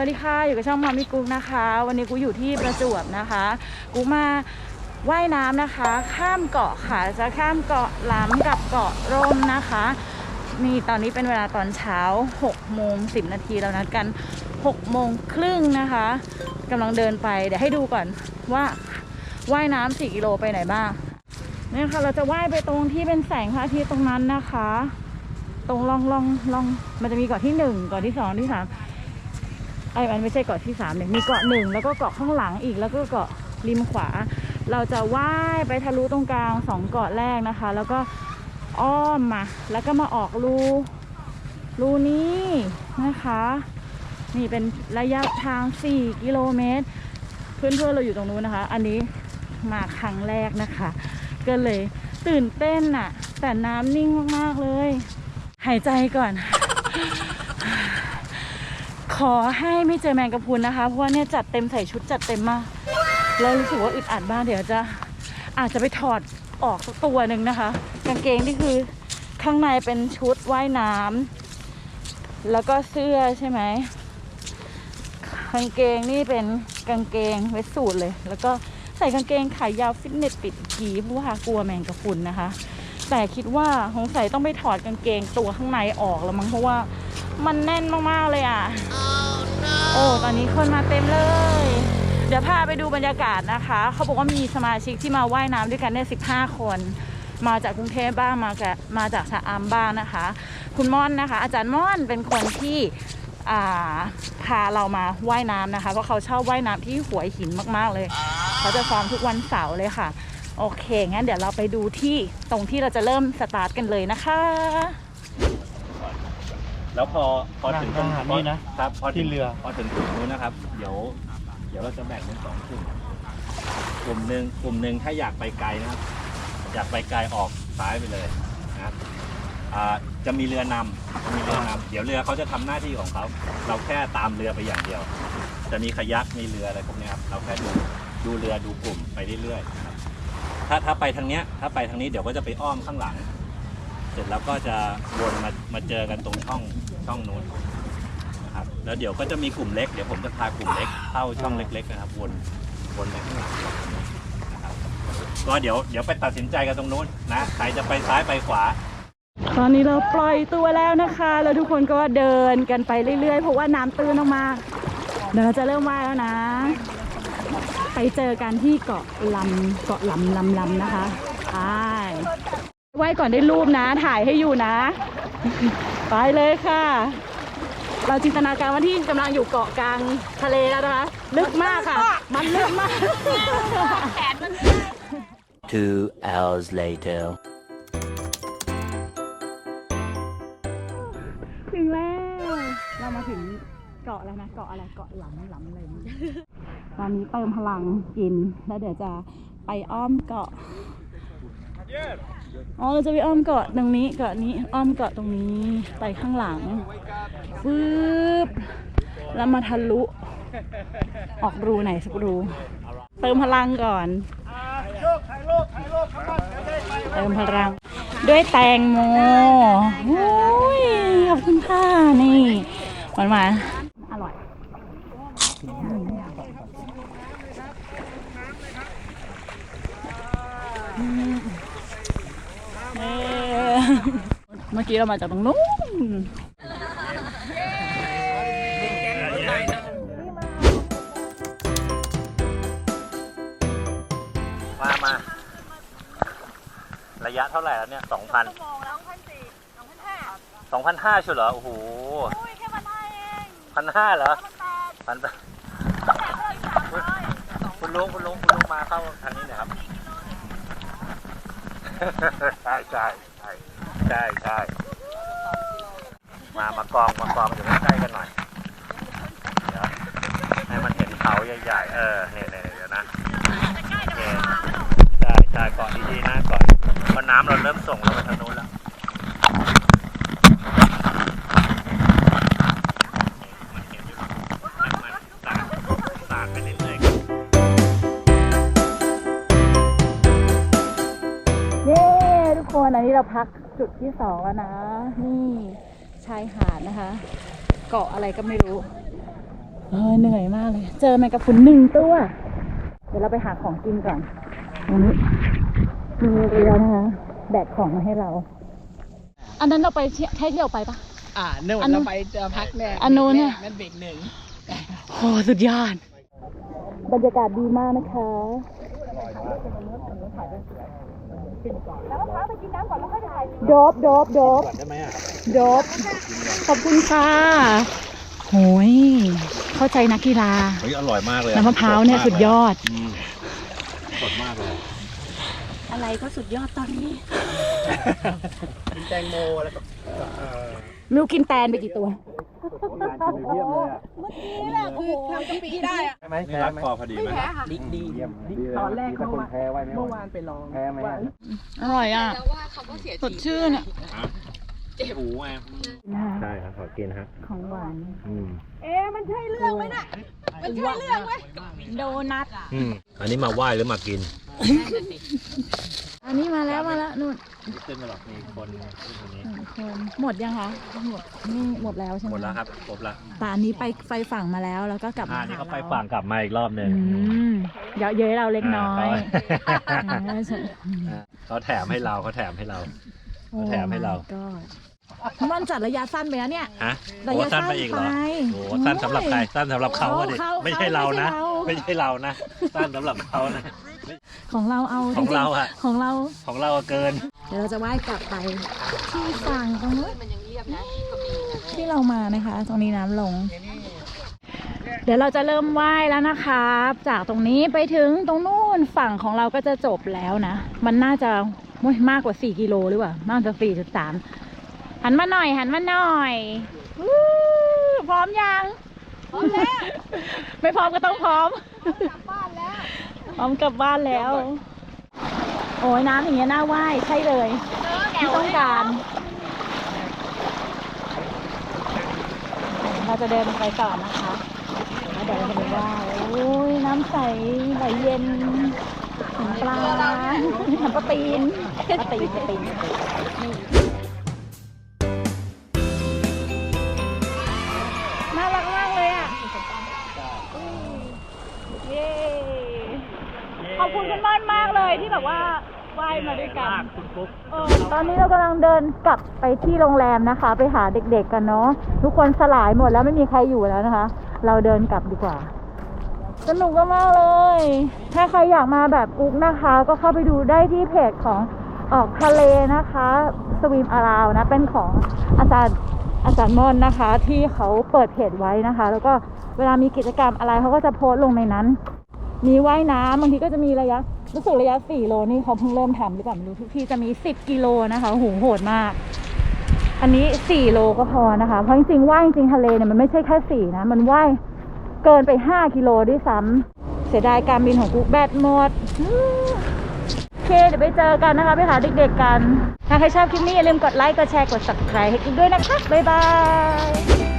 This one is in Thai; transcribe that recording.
วัสดีค่ะ อยู่กับช่องมามิกุ๊กนะคะ วันนี้กูอยู่ที่ประจวบนะคะ กูมาว่ายน้ำนะคะ ข้ามเกาะค่ะ จะข้ามเกาะล้ำกับเกาะร่มนะคะนี่ตอนนี้เป็นเวลาตอนเช้า6โมง10 นาทีเรานัดกัน6โมงครึ่งนะคะกำลังเดินไป เดี๋ยวให้ดูก่อนว่าว่ายน้ำ4กิโลไปไหนบ้างเนี่ยค่ะเราจะว่ายไปตรงที่เป็นแสงพระอาทิตย์ตรงนั้นนะคะ ตรงล่องล่องล่องมันจะมีเกาะที่หนึ่งเกาะที่สองที่สาม ไอ้มันไม่ใช่เกาะที่สามเนี่ยมีเกาะหนึ่งแล้วก็เกาะข้างหลังอีกแล้วก็เกาะริมขวา เราจะว่ายไปทะลุตรงกลางสองเกาะแรกนะคะ แล้วก็อ้อมมา แล้วก็มาออกรูรูนี้นะคะนี่เป็นระยะทาง 4 กิโลเมตร เพื่อนๆเราอยู่ตรงนู้นนะคะ อันนี้มาครั้งแรกนะคะ ก็เลยตื่นเต้นน่ะ แต่น้ำนิ่งมากๆเลย หายใจก่อน ขอให้ไม่เจอแมงกะพรุนนะคะ เพราะว่าเนี่ยจัดเต็มใส่ชุดจัดเต็มมาก เรารู้สึกว่าอึดอัดบ้างเดี๋ยวจะอาจจะไปถอดออกสักตัวหนึ่งนะคะ กางเกงที่คือข้างในเป็นชุดว่ายน้ำแล้วก็เสื้อใช่ไหมกางเกงนี่เป็นกางเกงเวสสูทเลย แล้วก็ใส่กางเกงขายาวฟิตเนสปิดกีเพราะว่ากลัวแมงกะพรุนนะคะ แต่คิดว่าสงสัยต้องไปถอดกางเกงตัวข้างในออกแล้วมั้งเพราะว่า มันแน่นมากๆเลยอะ โอ้ ตอนนี้คนมาเต็มเลย เดี๋ยวพาไปดูบรรยากาศนะคะ เขาบอกว่ามีสมาชิกที่มาว่ายน้ำด้วยกันเนี่ย15 คน มาจากกรุงเทพบ้าง มาจากมาจากชะอำบ้างนะคะ คุณม่อนนะคะ อาจารย์ม่อนเป็นคนที่อ่าพาเรามาว่ายน้ำนะคะ เพราะเขาชอบว่ายน้ำที่หัวหินมากๆเลย เขาจะซ้อมทุกวันเสาร์เลยค่ะ โอเค งั้นเดี๋ยวเราไปดูที่ตรงที่เราจะเริ่มสตาร์ทกันเลยนะคะ แล้วพอพอถึงตรงทางนี้นะครับพอถึงที่เรือ พอถึงจุดนู้นนะครับ เดี๋ยว เดี๋ยวเราจะแบ่งเป็นสองกลุ่มกลุ่มหนึ่งกลุ่มหนึ่งถ้าอยากไปไกลนะครับ อยากไปไกลออกซ้ายไปเลยนะครับอ่าจะมีเรือนำจะมีเรือนำเดี๋ยวเรือเขาจะทำหน้าที่ของเขา เราแค่ตามเรือไปอย่างเดียว จะมีขยักมีเรืออะไรพวกเนี้ยครับเราแค่ดูดูเรือดูกลุ่มไปเรื่อยๆนะครับถ้าถ้าไปทางเนี้ยถ้าไปทางนี้เดี๋ยวก็จะไปอ้อมข้างหลัง เสร็จแล้วก็จะวนมามาเจอกันตรงช่อง ช่องนู้นนะครับแล้วเดี๋ยวก็จะมีกลุ่มเล็กเดี๋ยวผมจะพากลุ่มเล็กเข้าช่องเล็ก ๆ นะครับวนวนไปข้างหลังนะครับก็เดี๋ยวเดี๋ยวไปตัดสินใจกันตรงนู้นนะใครจะไปซ้ายไปขวา ตอนนี้เราปล่อยตัวแล้วนะคะ แล้วทุกคนก็เดินกันไปเรื่อยๆ เพราะว่าน้ำตื้นมากๆเดี๋ยวเราจะเริ่มว่ายแล้วนะ ไปเจอกันที่เกาะลำเกาะลำลำลำนะคะไปว่ายก่อนได้รูปนะ ถ่ายให้อยู่นะ ไปเลยค่ะ เราจินตนาการว่าที่กำลังอยู่เกาะกลางทะเลแล้วนะคะ ลึกมากค่ะ มันลึกมาก Two hours later. ถึงแล้ว เรามาถึงเกาะแล้วนะ เกาะอะไร เกาะหลำหลำเลยนะตอนนี้เติมพลังกิน แล้วเดี๋ยวจะไปอ้อมเกาะ อ๋อเราจะไปอ้อมเกาะตรงนี้เกาะนี้อ้อมเกาะตรงนี้ไปข้างหลังฟืบแล้วมาทะลุ ออกรูไหนสักรู เติมพลังก่อน เติมพลัง ด้วยแตงโมโอ้ยขอบคุณค่ะนี่หวานหวานอร่อยเอ่อเมื่อกี้เรามาจากตรงนู้นมามา ระยะเท่าไหร่แล้วเนี่ยสองพันสองพันห้าใช่เหรอ โอ้โหพันห้าเหรอพันคุณลุงคุณลุงคุณลุงมาเข้าทางนี้หน่อยครับใช่ใช่ใช่ ใช่ใช่มามากองมากองอยู่ใกล้ๆกันหน่อยเดี๋ยวให้มันเห็นเขาใหญ่ๆเออเนี่ยเนี่ยเดี๋ยวนะโอเคใช่ใช่เกาะดีๆนะเกาะเพราะน้ำเราเริ่มส่งลงไปทางนู้นแล้วมัน อันนี้เราพักจุดที่สองแล้วนะ นี่ชายหาดนะคะ เกาะอะไรก็ไม่รู้เออเหนื่อยมากเลย เจอแมงกะพรุนหนึ่งตัว เดี๋ยวเราไปหาของกินก่อนตรงนี้มีเรือนะคะแบกของมาให้เรา อันนั้นเราไปเที่ยวให้เที่ยวไปปะ อ่านู่นอันนู้เรานไปเจอพักแน่อันนู้นเนี่ย นั่นเบรกหนึ่งโอ้สุดยอด บรรยากาศดีมากนะคะ โดบโดบโดบได้ไหมอะโดบขอบคุณค่ะโหยเข้าใจนักกีฬาเฮ้ยอร่อยมากเลยน้ำมะพร้าวเนี่ยสุดยอดอืมสดมากเลยอะไรก็สุดยอดตอนนี้กินแตงโมแล้วก็เอ่อมิวกินแตนไปกี่ตัว เยี่ยมเลยอะคือทำกะปิได้อะใช่ไหมนี่รัดคอพอดีไหมดีดีตอนแรกเมื่อวานเมื่อวานไปลองแพ้ไหมอร่อยอะสดชื่นอะเจ็บหูไงใช่ครับขอกินฮะของหวานอืมมันใช่เรื่องไหมน่ะมันใช่เรื่องไหมโดนัทอืมอันนี้มาไหว้หรือมากินอั นนี้มาแล้วมาแล้วนู่นไม่ขึ้นมาหรอกมีคนคนนี้หนึ่งคนหมดยังคะหมดนี่หมดแล้วใช่ไหมหมดแล้วครับครบแล้วแต่อันนี้ไปไฟฝั่งมาแล้วแล้วก็กลับอ่ามานี่หาเขาไปเราฝั่งกลับมาอีกรอบหนึ่งอืมเยอะเย้ยเราเล็กน้อยอ่าอ่าใช่อ่าเขาแถมให้เราเขาแถมให้เราเขาแถมให้เราก็มันจัดระยะสั้นไปนะเนี่ยฮะระโอ้ยะสั้นสั้นไปอีกเหรอไปโอ้สั้นสำหรับใครสั้นสำหรับเขาอะดิเขาไม่ใช่เรานะเขาไม่ไม่ใช่ใช่เรานะ สั้นสำหรับเขานะ ของเราเอาของจงๆเราอะของเรา ของเราเกิน เดี๋ยวเราจะว่ายกลับไปที่ฝั่งตรงนู้นที่เรามานะคะ ตรงนี้น้ำลง เดี๋ยวเราจะเริ่มว่ายแล้วนะคะจากตรงนี้ไปถึงตรงนู้นฝั่งของเราก็จะจบแล้วนะ มันน่าจะโอ้ยมากกว่า 4 กิโลหรือเปล่า มากกว่า4.3 หันมาหน่อย หันมาหน่อยวู้พร้อมยัง พร้อมแล้ว ไม่พร้อมก็ต้องพร้อม พร้อมกลับบ้านแล้ว โอ้ยน้ำอย่างเงี้ยน่าว่ายใช่เลยที่ต้องการ เราจะเดินไปก่อนนะคะแล้วเดี๋ยวเราจะไปว่ายโอ้ยน้ำใสไหลเย็นเห็นปลาเห็นปลาตีนปลาตีนปลาตีนน่ อบคุณคุณม่อนมากเลยที่แบบว่าว่ายมาด้วยกัน คุณปุ๊กเออตอนนี้เรากำลังเดินกลับไปที่โรงแรมนะคะ ไปหาเด็กๆกันเนาะทุกคนสลายหมดแล้วไม่มีใครอยู่แล้วนะคะ เราเดินกลับดีกว่า สนุกมากๆเลย ถ้าใครอยากมาแบบกุ๊กนะคะ ก็เข้าไปดูได้ที่เพจของออกทะเลนะคะสวีมอาราวนะเป็นของอาจารย์อาจารย์มอนนะคะ ที่เขาเปิดเพจไว้นะคะ แล้วก็เวลามีกิจกรรมอะไรเขาก็จะโพสต์ลงในนั้น มีว่ายน้ำบางทีก็จะมีระยะรู้สึกระยะ 4 โลนี่เขาเพิ่งเริ่มทำหรือเปล่าไม่รู้ทุกที่จะมี 10 กิโลนะคะโหโหดมาก อันนี้ 4 โลก็พอนะคะ เพราะจริงๆว่ายจริงทะเลเนี่ยมันไม่ใช่แค่ 4 นะ มันว่ายเกินไป 5 กิโลด้วยซ้ำเสียดายการบินของกูแบตหมดโอเคเดี๋ยวไปเจอกันนะคะ ไปหาเด็กๆกัน ถ้าใครชอบคลิปนี้อย่าลืมกดไลค์ กดแชร์ กด subscribe ให้กิ๊กด้วยนะคะ บ๊ายบาย